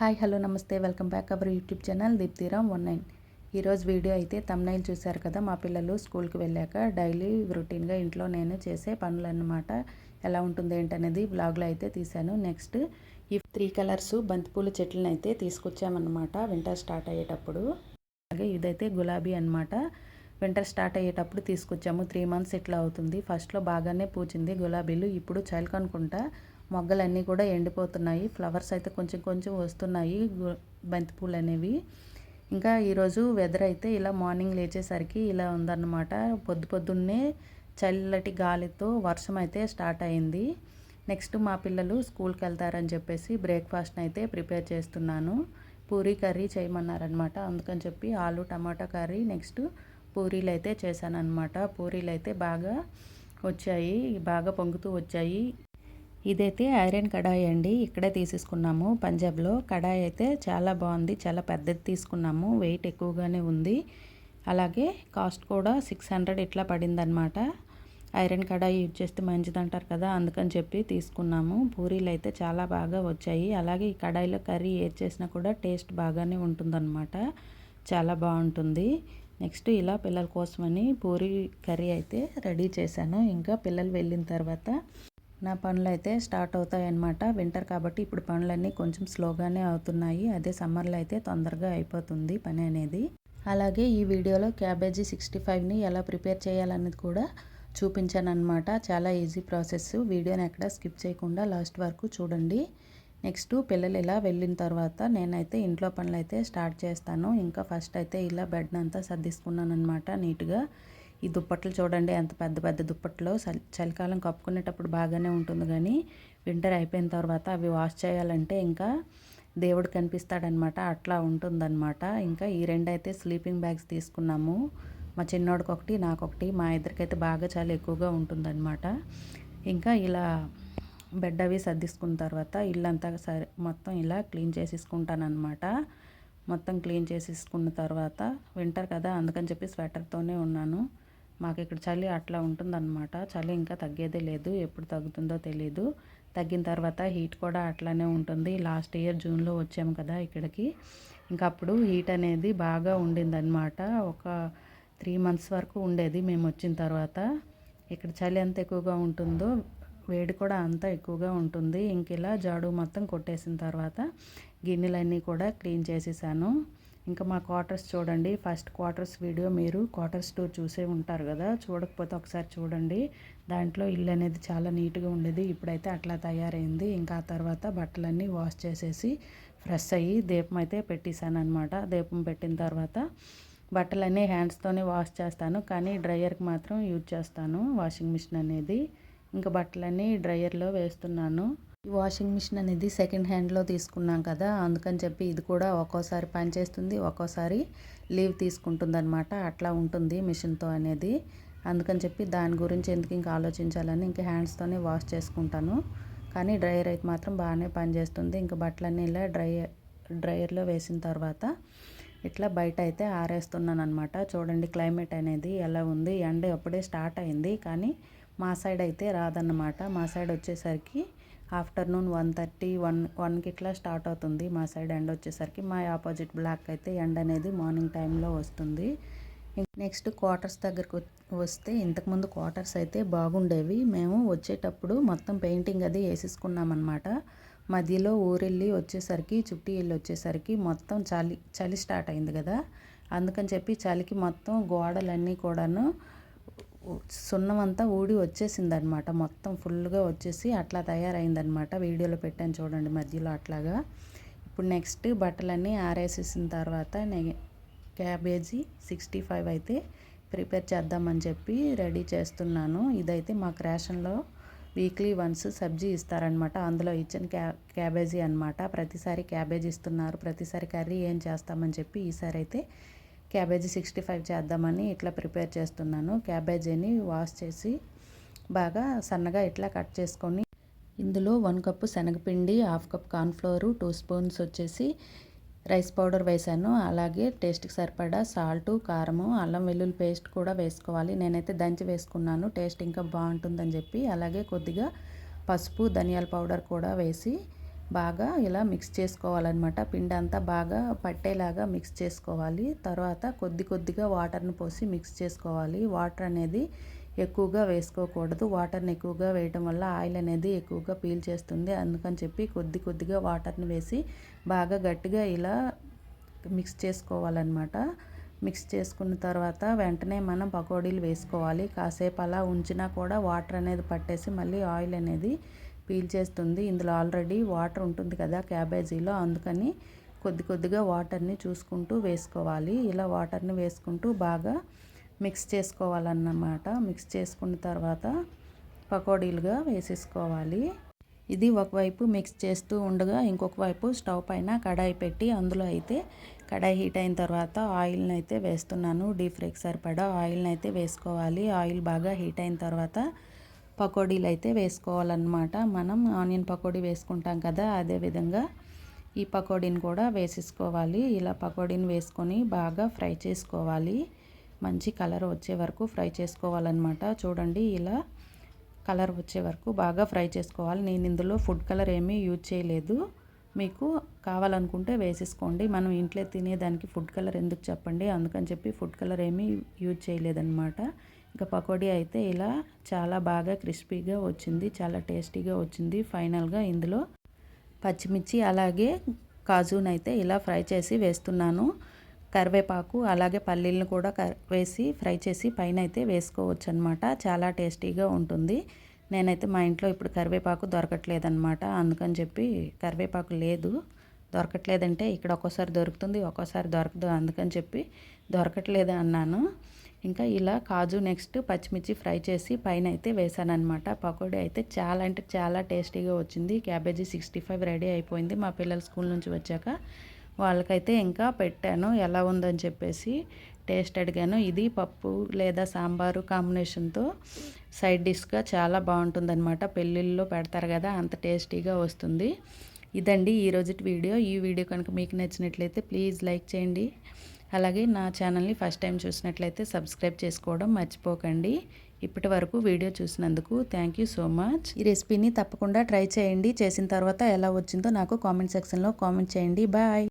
Hi hello నమస్తే. Welcome back our YouTube channel Deeptiram one nine. ఈరోజు video అయితే thumbnail చూశారు కదా మా పిల్లలు స్కూల్కి వెళ్ళాక డైలీ రొటీన్గా ఇంట్లో నేను చేసే పనులన్నమాట. ఎలా ఉంటుంది ఏంటనేది బ్లాగ్లో అయితే తీశాను. నెక్స్ట్ ఈ త్రీ కలర్స్ బంతిపూల చెట్లను అయితే తీసుకొచ్చామన్నమాట వింటర్ స్టార్ట్ అయ్యేటప్పుడు. అలాగే ఇదైతే గులాబీ అనమాట వింటర్ స్టార్ట్ అయ్యేటప్పుడు తీసుకొచ్చాము. త్రీ మంత్స్ ఇట్లా అవుతుంది. ఫస్ట్లో బాగానే పూచింది గులాబీలు ఇప్పుడు చలికి మొగ్గలన్నీ కూడా ఎండిపోతున్నాయి. ఫ్లవర్స్ అయితే కొంచెం కొంచెం వస్తున్నాయి. బంతిపూలు అనేవి ఇంకా ఈరోజు వెదర్ అయితే ఇలా మార్నింగ్ లేచేసరికి ఇలా ఉందన్నమాట. పొద్దు పొద్దున్నే చల్లటి గాలితో వర్షం అయితే స్టార్ట్ అయింది. నెక్స్ట్ మా పిల్లలు స్కూల్కి వెళ్తారని చెప్పేసి బ్రేక్ఫాస్ట్ని అయితే ప్రిపేర్ చేస్తున్నాను. పూరీ కర్రీ చేయమన్నారనమాట అందుకని చెప్పి ఆలు టమాటా కర్రీ నెక్స్ట్ పూరీలు అయితే చేశాను అనమాట పూరీలు అయితే బాగా వచ్చాయి. బాగా పొంగుతూ వచ్చాయి. ఇదైతే ఐరన్ కడాయి అండి. ఇక్కడే తీసేసుకున్నాము. పంజాబ్లో కడాయి అయితే చాలా బాగుంది. చాలా పెద్దది తీసుకున్నాము. వెయిట్ ఎక్కువగానే ఉంది. అలాగే కాస్ట్ కూడా సిక్స్ హండ్రెడ్ ఇట్లా పడిందనమాట ఐరన్ కడాయి యూజ్ చేస్తే మంచిది అంటారు కదా అందుకని చెప్పి తీసుకున్నాము. పూరీలు అయితే చాలా బాగా వచ్చాయి. అలాగే ఈ కడాయిలో కర్రీ ఏది చేసినా కూడా టేస్ట్ బాగానే ఉంటుందన్నమాట. చాలా బాగుంటుంది. నెక్స్ట్ ఇలా పిల్లల కోసమని పూరీ కర్రీ అయితే రెడీ చేశాను. ఇంకా పిల్లలు వెళ్ళిన తర్వాత నా పనులు అయితే స్టార్ట్ అవుతాయన్నమాట. వింటర్ కాబట్టి ఇప్పుడు పనులన్నీ కొంచెం స్లోగానే అవుతున్నాయి. అదే సమ్మర్లో అయితే తొందరగా అయిపోతుంది పని అనేది. అలాగే ఈ వీడియోలో క్యాబేజీ సిక్స్టీ ఫైవ్ని ఎలా ప్రిపేర్ చేయాలనేది కూడా చూపించాను అనమాట చాలా ఈజీ ప్రాసెస్. వీడియోని ఎక్కడ స్కిప్ చేయకుండా లాస్ట్ వరకు చూడండి. నెక్స్ట్ పిల్లలు ఇలా వెళ్ళిన తర్వాత నేనైతే ఇంట్లో పనులు అయితే స్టార్ట్ చేస్తాను. ఇంకా ఫస్ట్ అయితే ఇలా బెడ్నంతా సర్దిసుకున్నాను అనమాట నీట్గా. ఈ దుప్పట్లు చూడండి ఎంత పెద్ద పెద్ద దుప్పట్లో. చలికాలం కప్పుకునేటప్పుడు బాగానే ఉంటుంది కానీ వింటర్ అయిపోయిన తర్వాత అవి వాష్ చేయాలంటే ఇంకా దేవుడు కనిపిస్తాడనమాట. అట్లా ఉంటుందన్నమాట ఇంకా ఈ రెండు అయితే స్లీపింగ్ బ్యాగ్స్ తీసుకున్నాము. మా చిన్నోడికి ఒకటి నాకొకటి మా ఇద్దరికైతే బాగా చాలా ఎక్కువగా ఉంటుందన్నమాట ఇంకా ఇలా బెడ్ అవి సర్దిసుకున్న తర్వాత ఇల్లంతా సరే మొత్తం ఇలా క్లీన్ చేసేసుకుంటానమాట మొత్తం క్లీన్ చేసేసుకున్న తర్వాత వింటర్ కదా అందుకని చెప్పి స్వెటర్తోనే ఉన్నాను. మాకు ఇక్కడ చలి అట్లా ఉంటుందన్నమాట. చలి ఇంకా తగ్గేదే లేదు. ఎప్పుడు తగ్గుతుందో తెలియదు తగ్గిన తర్వాత హీట్ కూడా అట్లానే ఉంటుంది. లాస్ట్ ఇయర్ జూన్లో వచ్చాము కదా ఇక్కడికి. ఇంకా అప్పుడు హీట్ అనేది బాగా ఉండిందనమాట ఒక త్రీ మంత్స్ వరకు ఉండేది మేము వచ్చిన తర్వాత. ఇక్కడ చలి ఎంత ఎక్కువగా ఉంటుందో వేడి కూడా అంత ఎక్కువగా ఉంటుంది. ఇంక ఇలా జాడు మొత్తం కొట్టేసిన తర్వాత గిన్నెలన్నీ కూడా క్లీన్ చేసేసాను. ఇంకా మా క్వార్టర్స్ చూడండి. ఫస్ట్ క్వార్టర్స్ వీడియో మీరు క్వార్టర్స్ టూర్ చూసే ఉంటారు కదా. చూడకపోతే ఒకసారి చూడండి. దాంట్లో ఇల్లు అనేది చాలా నీట్గా ఉండేది. ఇప్పుడైతే అట్లా తయారైంది. ఇంకా ఆ తర్వాత బట్టలన్నీ వాష్ చేసేసి ఫ్రెష్ అయ్యి దీపం అయితే పెట్టేశాను అనమాట దీపం పెట్టిన తర్వాత బట్టలన్నీ హ్యాండ్స్తోనే వాష్ చేస్తాను. కానీ డ్రయర్కి మాత్రం యూజ్ చేస్తాను వాషింగ్ మిషన్ అనేది. ఇంకా బట్టలన్నీ డ్రయర్లో వేస్తున్నాను. ఈ వాషింగ్ మిషన్ అనేది సెకండ్ హ్యాండ్లో తీసుకున్నాం కదా అందుకని చెప్పి ఇది కూడా ఒక్కోసారి పనిచేస్తుంది ఒక్కోసారి లీవ్ తీసుకుంటుంది అనమాట అట్లా ఉంటుంది మిషన్తో అనేది. అందుకని చెప్పి దాని గురించి ఎందుకు ఇంకా ఆలోచించాలని ఇంకా హ్యాండ్స్తోనే వాష్ చేసుకుంటాను. కానీ డ్రైయర్ అయితే మాత్రం బాగానే పనిచేస్తుంది. ఇంకా బట్టలన్నీ ఇలా డ్రై డ్రైయర్లో వేసిన తర్వాత ఇట్లా బయట అయితే ఆరేస్తున్నాను అనమాట చూడండి క్లైమేట్ అనేది ఎలా ఉంది. ఎండ అప్పుడే స్టార్ట్ అయింది. కానీ మా సైడ్ అయితే రాదన్నమాట. మా సైడ్ వచ్చేసరికి ఆఫ్టర్నూన్ వన్ థర్టీ వన్ వన్కి ఇట్లా స్టార్ట్ అవుతుంది మా సైడ్ ఎండ్ వచ్చేసరికి. మా ఆపోజిట్ బ్లాక్ అయితే ఎండ్ అనేది మార్నింగ్ టైంలో వస్తుంది. నెక్స్ట్ క్వార్టర్స్ దగ్గరకు వస్తే ఇంతకుముందు క్వార్టర్స్ అయితే బాగుండేవి. మేము వచ్చేటప్పుడు మొత్తం పెయింటింగ్ అది వేసేసుకున్నామన్నమాట. మధ్యలో ఊరెళ్ళి వచ్చేసరికి చుట్టి వెళ్ళి వచ్చేసరికి మొత్తం చలి చలి స్టార్ట్ అయింది కదా. అందుకని చెప్పి చలికి మొత్తం గోడలన్నీ కూడాను సున్నం అంతా ఊడి వచ్చేసింది అనమాట మొత్తం ఫుల్గా వచ్చేసి అట్లా తయారైందనమాట వీడియోలో పెట్టాను చూడండి మధ్యలో అట్లాగా. ఇప్పుడు నెక్స్ట్ బట్టలన్నీ ఆరేసేసిన తర్వాత క్యాబేజీ సిక్స్టీ ఫైవ్ అయితే ప్రిపేర్ చేద్దామని చెప్పి రెడీ చేస్తున్నాను. ఇదైతే మాకు రేషన్లో వీక్లీ వన్స్ సబ్జీ ఇస్తారనమాట అందులో ఇచ్చిన క్యా క్యాబేజీ అనమాట ప్రతిసారి క్యాబేజీ ఇస్తున్నారు. ప్రతిసారి కర్రీ ఏం చేస్తామని చెప్పి ఈసారి అయితే క్యాబేజీ సిక్స్టీ ఫైవ్ చేద్దామని ఇట్లా ప్రిపేర్ చేస్తున్నాను. క్యాబేజీని వాష్ చేసి బాగా సన్నగా ఇట్లా కట్ చేసుకొని ఇందులో వన్ కప్పు శనగపిండి half cup cornflour two spoons వచ్చేసి రైస్ పౌడర్ వేసాను అలాగే టేస్ట్కి సరిపడా సాల్టు కారము అల్లం వెల్లుల్లి పేస్ట్ కూడా వేసుకోవాలి. నేనైతే దంచి వేసుకున్నాను. టేస్ట్ ఇంకా బాగుంటుందని చెప్పి అలాగే కొద్దిగా పసుపు ధనియాల పౌడర్ కూడా వేసి బాగా ఇలా మిక్స్ చేసుకోవాలన్నమాట. పిండి అంతా బాగా పట్టేలాగా మిక్స్ చేసుకోవాలి. తర్వాత కొద్ది కొద్దిగా వాటర్ని పోసి మిక్స్ చేసుకోవాలి. వాటర్ అనేది ఎక్కువగా వేసుకోకూడదు. వాటర్ని ఎక్కువగా వేయటం వల్ల ఆయిల్ అనేది ఎక్కువగా పీల్ చేస్తుంది. అందుకని చెప్పి కొద్ది కొద్దిగా వాటర్ని వేసి బాగా గట్టిగా ఇలా మిక్స్ చేసుకోవాలన్నమాట. మిక్స్ చేసుకున్న తర్వాత వెంటనే మనం పకోడీలు వేసుకోవాలి. కాసేపు అలా ఉంచినా కూడా వాటర్ అనేది పట్టేసి మళ్ళీ ఆయిల్ అనేది పీల్ చేస్తుంది ఇందులో ఆల్రెడీ వాటర్ ఉంటుంది కదా క్యాబేజీలో. అందుకని కొద్ది కొద్దిగా వాటర్ని చూసుకుంటూ వేసుకోవాలి. ఇలా వాటర్ని వేసుకుంటూ బాగా మిక్స్ చేసుకోవాలన్నమాట. మిక్స్ చేసుకున్న తర్వాత పకోడీలుగా వేసేసుకోవాలి. ఇది ఒకవైపు మిక్స్ చేస్తూ ఉండగా ఇంకొక వైపు స్టవ్ పైన కడాయి పెట్టి అందులో అయితే కడాయి హీట్ అయిన తర్వాత ఆయిల్ని అయితే వేస్తున్నాను. డీప్ ఫ్రైకి సరిపడా ఆయిల్ని అయితే వేసుకోవాలి. ఆయిల్ బాగా హీట్ అయిన తర్వాత పకోడీలు అయితే వేసుకోవాలన్నమాట. మనం ఆనియన్ పకోడీ వేసుకుంటాం కదా అదేవిధంగా ఈ పకోడీని కూడా వేసేసుకోవాలి. ఇలా పకోడీని వేసుకొని బాగా ఫ్రై చేసుకోవాలి. మంచి కలర్ వచ్చే వరకు ఫ్రై చేసుకోవాలన్నమాట. చూడండి ఇలా కలర్ వచ్చే వరకు బాగా ఫ్రై చేసుకోవాలి. నేను ఇందులో ఫుడ్ కలర్ ఏమీ యూజ్ చేయలేదు. మీకు కావాలనుకుంటే వేసేసుకోండి. మనం ఇంట్లో తినేదానికి ఫుడ్ కలర్ ఎందుకు చెప్పండి? అందుకని చెప్పి ఫుడ్ కలర్ ఏమీ యూజ్ చేయలేదన్నమాట. ఇంకా పకోడీ అయితే ఇలా చాలా బాగా క్రిస్పీగా వచ్చింది చాలా టేస్టీగా వచ్చింది. ఫైనల్గా ఇందులో పచ్చిమిర్చి అలాగే కాజునైతే ఇలా ఫ్రై చేసి వేస్తున్నాను. కరివేపాకు అలాగే పల్లీలను కూడా వేసి ఫ్రై చేసి పైన అయితే వేసుకోవచ్చు అనమాట చాలా టేస్టీగా ఉంటుంది. నేనైతే మా ఇంట్లో ఇప్పుడు కరివేపాకు దొరకట్లేదన్నమాట అందుకని చెప్పి కరివేపాకు లేదు. దొరకట్లేదంటే ఇక్కడ ఒక్కోసారి దొరుకుతుంది ఒక్కోసారి దొరకదు. అందుకని చెప్పి దొరకట్లేదు అన్నాను. ఇంకా ఇలా కాజు నెక్స్ట్ పచ్చిమిర్చి ఫ్రై చేసి పైన అయితే వేసానమాట పకోడీ అయితే చాలా అంటే చాలా టేస్టీగా వచ్చింది. క్యాబేజీ సిక్స్టీ ఫైవ్ రెడీ అయిపోయింది మా పిల్లలు స్కూల్ నుంచి వచ్చాక. వాళ్ళకైతే ఇంకా పెట్టాను. ఎలా ఉందని చెప్పేసి టేస్ట్ అడిగాను. ఇది పప్పు లేదా సాంబారు కాంబినేషన్తో సైడ్ డిష్గా చాలా బాగుంటుందన్నమాట. పెళ్ళిళ్ళలో పెడతారు కదా అంత టేస్టీగా వస్తుంది. ఇదండి ఈరోజు వీడియో. ఈ వీడియో కనుక మీకు నచ్చినట్లయితే ప్లీజ్ లైక్ చేయండి. అలాగే నా ఛానల్ని ఫస్ట్ టైం చూసినట్లయితే సబ్స్క్రైబ్ చేసుకోవడం మర్చిపోకండి. ఇప్పటి వరకు వీడియో చూసినందుకు థ్యాంక్ యూ సో మచ్. ఈ రెసిపీని తప్పకుండా ట్రై చేయండి. చేసిన తర్వాత ఎలా వచ్చిందో నాకు కామెంట్ సెక్షన్లో కామెంట్ చేయండి. బాయ్.